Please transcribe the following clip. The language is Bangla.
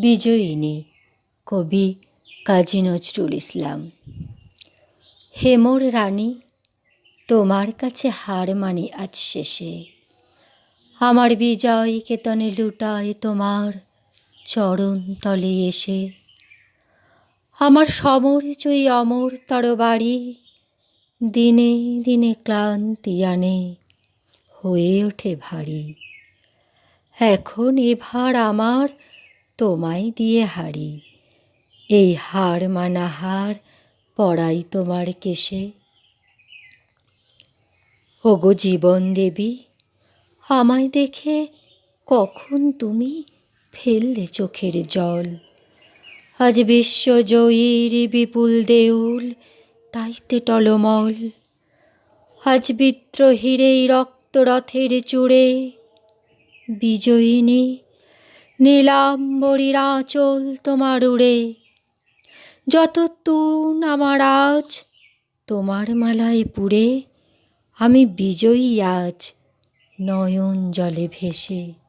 বিজয়িনী কবি কাজী নজরুল ইসলাম। হেমর রানী, তোমার কাছে হার মানি আজ শেষে। আমার বিজয় কেতনে লুটায় তোমার চরণ তলে এসে। আমার সমর জয়ী অমর তরবারি দিনে দিনে ক্লান্তি আনে, হয়ে ওঠে ভারী। এখন এ ভার আমার তোমায় দিয়ে হারি। এই হার মানা হার পরাই তোমার কেশে। ওগো জীবন দেবী, আমায় দেখে কখন তুমি ফেললে চোখের জল? আজ বিশ্বজয়ীর বিপুল দেউল, তাইতে টলমল। আজ বিদ্রোহীর রক্তরথের চূড়ে, বিজয়িনী নীলাম্বরীর আঁচল তোমার উড়ে। যত তুন আমার আজ তোমার মালায় পুড়ে, আমি বিজয়ী আজ নয়ন জলে ভেসে।